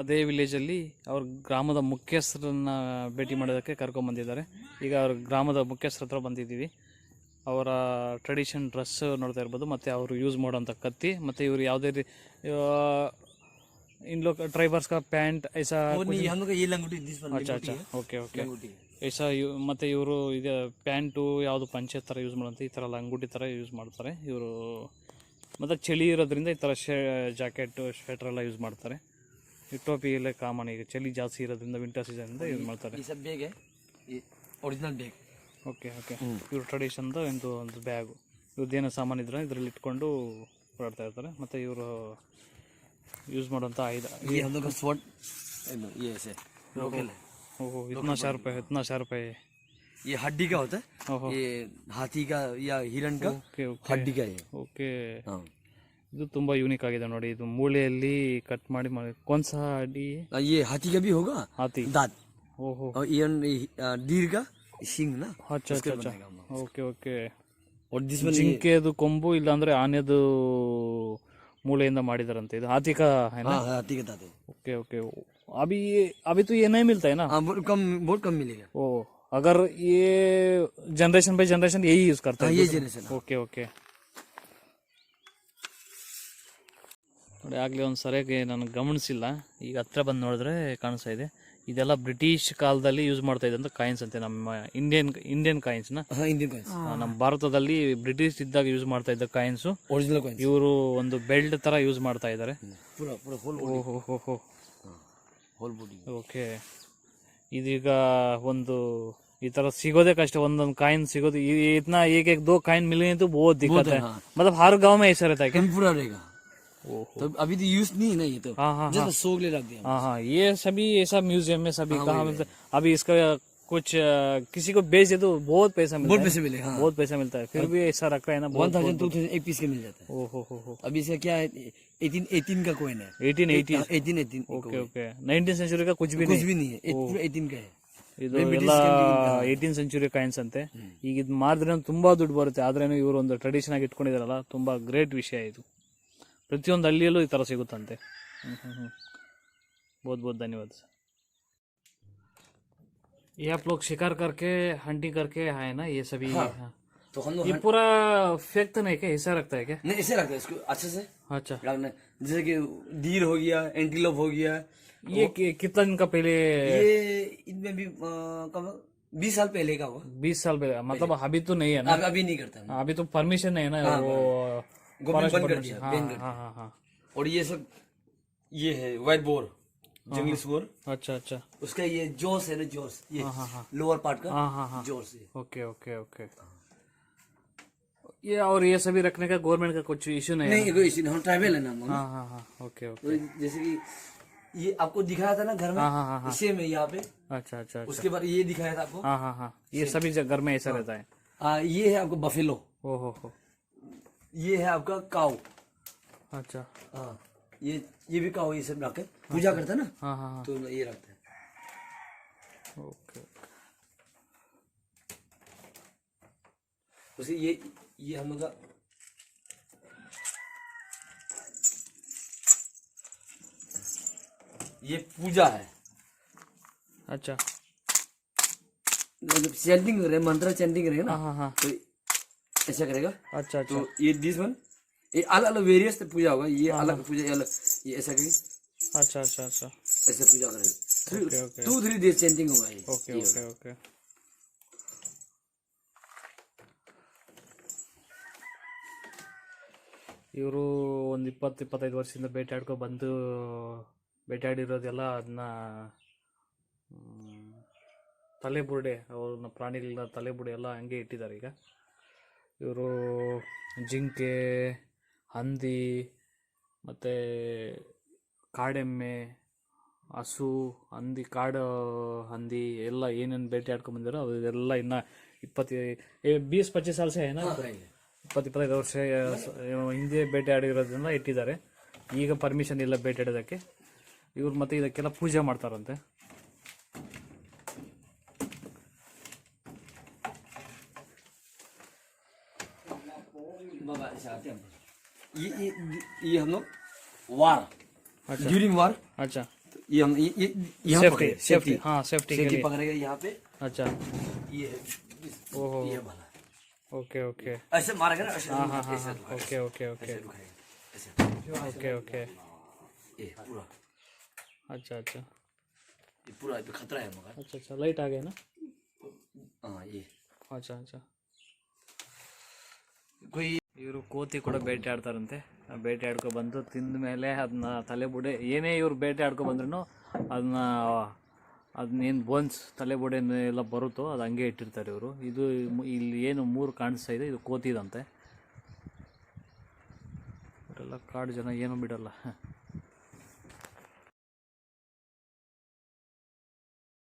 ಅದೇ ವಿಲೇಜಲ್ಲಿ ಅವ್ರ ಗ್ರಾಮದ ಮುಖ್ಯಸ್ಥರನ್ನ ಭೇಟಿ ಮಾಡೋದಕ್ಕೆ ಕರ್ಕೊಂಬಂದಿದ್ದಾರೆ ಈಗ ಅವ್ರ ಗ್ರಾಮದ ಮುಖ್ಯಸ್ಥರ ಹತ್ರ ಬಂದಿದ್ದೀವಿ. ಅವರ ಟ್ರೆಡಿಷನ್ ಡ್ರೆಸ್ ನೋಡ್ತಾ ಇರ್ಬೋದು ಮತ್ತು ಅವರು ಯೂಸ್ ಮಾಡೋಂಥ ಕತ್ತಿ ಮತ್ತು ಇವರು ಯಾವುದೇ ರೀ ಇನ್ ಲೋಕ ಟ್ರೈಬರ್ಸ್ ಪ್ಯಾಂಟ್ ಐಸಾ ಅಚ್ಚಾ ಅಚ್ಚಾ. ಓಕೆ ಓಕೆ ಐಸಾ ಇವ್ ಮತ್ತು ಇವರು ಇದು ಪ್ಯಾಂಟು ಯಾವುದು ಪಂಚೆ ಥರ ಯೂಸ್ ಮಾಡೋಂಥ ಈ ಥರ ಲಂಗುಟಿ ಥರ ಯೂಸ್ ಮಾಡ್ತಾರೆ. ಇವರು ಮತ್ತು ಚಳಿ ಇರೋದ್ರಿಂದ ಈ ಥರ ಶೇ ಜಾಕೆಟು ಶ್ವೆಟ್ರೆಲ್ಲ ಯೂಸ್ ಮಾಡ್ತಾರೆ. ಟೋಪಿ ಎಲ್ಲ ಕಾಮನ್ ಈಗ ಚಳಿ ಜಾಸ್ತಿ ಇರೋದ್ರಿಂದ ವಿಂಟರ್ ಇಂದ ಯೂಸ್ ಮಾಡ್ತಾರೆ. ಒರಿಜಿನಲ್ ಓಕೆ ಓಕೆ ಇವ್ರ ಟ್ರೆಡಿಷನ್ದು ಒಂದು ಒಂದು ಬ್ಯಾಗು ಇವ್ರದ್ದೇನೋ ಸಾಮಾನು ಇದ್ರೆ ಇದರಲ್ಲಿ ಇಟ್ಕೊಂಡು ಓಡಾಡ್ತಾ ಇರ್ತಾರೆ. ಮತ್ತೆ ಇವರು ಯೂಸ್ ಮಾಡುವಂಥ ಆಯುಧ. ಓಹೋ ಇतना शार्प है इतना शार्प है ये ಇದು ತುಂಬ ಯೂನಿಕ್ ಆಗಿದೆ ನೋಡಿ ಇದು ಮೂಳೆಯಲ್ಲಿ ಕಟ್ ಮಾಡಿ ಮಾಡಿ ಕೊಂಸ ಅಡಿ और ये हाथी का भी होगा ಹಾತಿ दांत ಓಹೋ और ये अ, डीर का सिंग ना ಅಚ್ಚಾ ಅಚ್ಚಾ ಅಚ್ಚಾ ಓಕೆ ಓಕೆ और जिसमें ಜಿಂಕೆದು ಕೊಂಬು ಇಲ್ಲಾಂದ್ರೆ ಆನೆದು ಮೂಳೆಯಿಂದ ಮಾಡಿದಾರಂತೆ ಇದು ಹಾತಿ का है ना हाँ हाथी का दांत है ओके ओके अभी ये अभी तो ये नहीं मिलता है ना हाँ बहुत कम बहुत कम मिलेगा ओ अगर ये जनरेशन बाय जनरेशन यही यूज करता हाँ है ये जनरेशन ಓಕೆ ಓಕೆ ನೋಡಿ ಆಗಲೇ ಒಂದು ಸರಿಯಾಗಿ ನಾನು ಗಮನಿಸಿಲ್ಲ ಈಗ ಹತ್ರ ಬಂದು ನೋಡಿದ್ರೆ ಕಾಣಿಸ್ತಾ ಇದೆ ಇದೆಲ್ಲ ಬ್ರಿಟಿಷ್ ಕಾಲದಲ್ಲಿ ಯೂಸ್ ಮಾಡ್ತಾ ಇದ್ದಂಥ ಕಾಯಿನ್ಸ್ ಅಂತೆ ನಮ್ಮ ಇಂಡಿಯನ್ ಇಂಡಿಯನ್ ಕಾಯಿನ್ಸ್ನ हाँ इंडियन कॉइन्स ನಮ್ಮ ಭಾರತದಲ್ಲಿ ಬ್ರಿಟಿಷ್ ಇದ್ದಾಗ ಯೂಸ್ ಮಾಡ್ತಾ ಇದ್ದ ಕಾಯಿನ್ಸು ओरिजिनल कॉइन्स ಇವರು ಒಂದು ಬೆಲ್ಟ್ ಥರ ಯೂಸ್ ಮಾಡ್ತಾ ಇದ್ದಾರೆ पूरा पूरा होल ಓಹೋ ಹೋ ಹೋ होल बॉडी ಓಕೆ ಇದೀಗ ಒಂದು ಈ ತರ ಸಿಗೋದೇ ಕಷ್ಟ ಒಂದೊಂದು ಕಾಯಿನ್ ಸಿಗೋದು इ- इतना एक एक दो काइन मिलने तो बहुत दिक्कत है हाँ। मतलब हर गांव में ऐसा रहता है क्या तो अभी तो यूज नहीं है ना ये तो हाँ हाँ जस्ट सो के लिए रख दिया हाँ हाँ ये सभी ऐसा म्यूजियम में सभी कहाँ मिलता है अभी इसका कुछ अ, किसी को बेच दे तो बहुत पैसा मिलता बहुत है पैसे मिले हाँ बहुत पैसा मिलता है फिर भी ऐसा रखा है ना वन बहुत थाउजेंड टू थाउजेंड एक पीस के मिल जाता है ओ हो हो हो अभी इसका क्या है एटीन एटीन का कोइन है eighteen eighty eighteen eighteen okay okay nineteen century का कुछ भी कुछ नहीं भी नहीं है ए- पूरा एटीन का है ಇದು ಎಲ್ಲ ಏಯ್ಟೀನ್ ಸೆಂಚುರಿ ಕಾಯಿನ್ಸ್ ಅಂತೆ ಈಗ ಇದು ಮಾರಿದ್ರೆ ತುಂಬಾ ದುಡ್ಡು ಬರುತ್ತೆ ಆದ್ರೇನು ಇವರು ಒಂದು ಟ್ರೆಡಿಷನ್ ಆಗಿ ಇಟ್ಕೊಂಡಿದಾರಲ್ಲ ತುಂಬಾ ಗ್ರೇಟ್ ವಿಷಯ ಇದು ಪ್ರತಿಯೊಂದು ಹಳ್ಳಿಯಲ್ಲೂ ಈ ತರ ಸಿಗುತ್ತಂತೆ ಹ್ಮ್ ಹ್ಮ್ ಹ್ಮ್ बहुत बहुत धन्यवाद सर ये आप लोग शिकार करके हंटिंग करके आए ना ये सभी हाँ। तो हम लोग ये पूरा फेंक तो नहीं क्या हिस्सा रखता है क्या नहीं ऐसे रखते हैं इसको अच्छे से अच्छा रखना है। जैसे कि डीर हो गया एंटीलोप हो गया ये कि- कितना दिन का पहले ये इनमें भी अ, कम बीस साल पहले का हुआ बीस साल पहले मतलब अभी तो नहीं है ना अब अभी नहीं करता हम। अभी तो परमिशन है ना वो गवर्नमेंट बंद कर दिया हाँ बैन कर हाँ हाँ हाँ। और ये सब ये है व्हाइट बोर जंगली सुअर अच्छा अच्छा। उसका ये जोस है ना जोस ये हाँ हाँ हाँ। लोअर पार्ट का हाँ हाँ हाँ। जोस ओके ओके ओके। ये और ये सभी रखने का गवर्नमेंट का कुछ इशू नहीं नहीं कोई इश्यू नहीं, हम ट्राइबल है ना हाँ हाँ हाँ। Okay okay. जैसे कि ये आपको दिखाया था ना घर में? हाँ हाँ हाँ हाँ। इसे में यहाँ पे। अच्छा अच्छा अच्छा। उसके बाद ये दिखाया था आपको? हाँ हाँ हाँ। ये सभी घर में ऐसा रहता है। ये है आपको बफेलो ओ हो हो। ये है आपका काउ अच्छा। हाँ ये ये भी काउ ये सब रख के पूजा करता है ना? हाँ हाँ हाँ। तो ये रखते हैं। ओके उसे ये ये हम लोग ये पूजा है। अच्छा। चैंटिंग कर रहे हैं मंत्र चैंटिंग करेंगे ना? हाँ हाँ हाँ। तो ऐसा करेगा अच्छा अच्छा तो ये दिस वन ये अलग अलग वेरियस पूजा होगा ये अलग पूजा ये अलग ये ऐसा करेंगे अच्छा अच्छा अच्छा ऐसे पूजा ओके, करेंगे okay. Two three days changing होगा ये ಓಕೆ ಓಕೆ ಓಕೆ ಇವರು ಒಂದು ಇಪ್ಪತ್ತು ಇಪ್ಪತ್ತೈದು ವರ್ಷದಿಂದ ಬೇಟೆಯಾಡ್ಕೊ ಬಂದು ಬೇಟೆಯಾಡಿರೋದೆಲ್ಲ ಅದನ್ನ ತಲೆಬುರುಡೆ ಅವ್ರನ್ನ ಪ್ರಾಣಿಗಳನ್ನ ತಲೆಬುರುಡೆ ಎಲ್ಲ ಹಂಗೆ ಇಟ್ಟಿದ್ದಾರೆ ಈಗ ಇವರು ಜಿಂಕೆ ಹಂದಿ ಮತ್ತು ಕಾಡೆಮ್ಮೆ ಹಸು ಹಂದಿ ಕಾಡು ಹಂದಿ ಎಲ್ಲ ಏನೇನು ಬೇಟೆ ಆಡ್ಕೊಂಡ್ಬಂದಿರೋ ಅದೆಲ್ಲ ಇನ್ನು ಇಪ್ಪತ್ತು ಬೀಸ್ ಪಚ್ಚೀಸ್ ವರ್ಷ ಸಹ ಏನೋ ಇಪ್ಪತ್ತು ಇಪ್ಪತ್ತೈದು ವರ್ಷ ಹಿಂದೆ ಬೇಟೆ ಆಡಿರೋದ್ರಿಂದ ಇಟ್ಟಿದ್ದಾರೆ. ಈಗ ಪರ್ಮಿಷನ್ ಇಲ್ಲ ಬೇಟೆ ಆಡೋದಕ್ಕೆ. ಇವ್ರು ಮತ್ತೆ ಇದಕ್ಕೆಲ್ಲ ಪೂಜೆ ಮಾಡ್ತಾರಂತೆ. ये ये ये हम लोग वार अच्छा। During war. अच्छा। ये हम ये- ये- यहाँ सेफ्टी सेफ्टी हाँ सेफ्टी के लिए। पकड़ेगा यहाँ पे। अच्छा। ये ओहो। ये वाला। Okay okay. ऐसे मारेगा ना हाँ हाँ हाँ हाँ। Okay okay okay. Okay okay. ये पूरा। अच्छा अच्छा। ये पूरा ये खतरा है मगर। अच्छा अच्छा लाइट आ गया ना? हाँ ये। अच्छा अच्छा। ಇವರು ಕೋತಿ ಕೂಡ ಬೇಟೆ ಆಡ್ತಾರಂತೆ. ಬೇಟೆ ಆಡ್ಕೊ ಬಂದು ತಿಂದ ಮೇಲೆ ಅದನ್ನ ತಲೆಬುಡೆ ಏನೇ ಇವ್ರು ಬೇಟೆ ಆಡ್ಕೊ ಬಂದ್ರೂ ಅದನ್ನ ಅದನ್ನೇನು ಬೋನ್ಸ್ ತಲೆಬುಡೆ ಎಲ್ಲ ಬರುತ್ತೋ ಅದು ಹಂಗೆ ಇಟ್ಟಿರ್ತಾರೆ ಇವರು. ಇದು ಇಲ್ಲಿ ಏನು ಮೂರು ಕಾಣಿಸ್ತಾ ಇದೆ, ಇದು ಕೋತಿದಂತೆ. ಇವರೆಲ್ಲ ಕಾಡು ಜನ ಏನೂ ಬಿಡಲ್ಲ.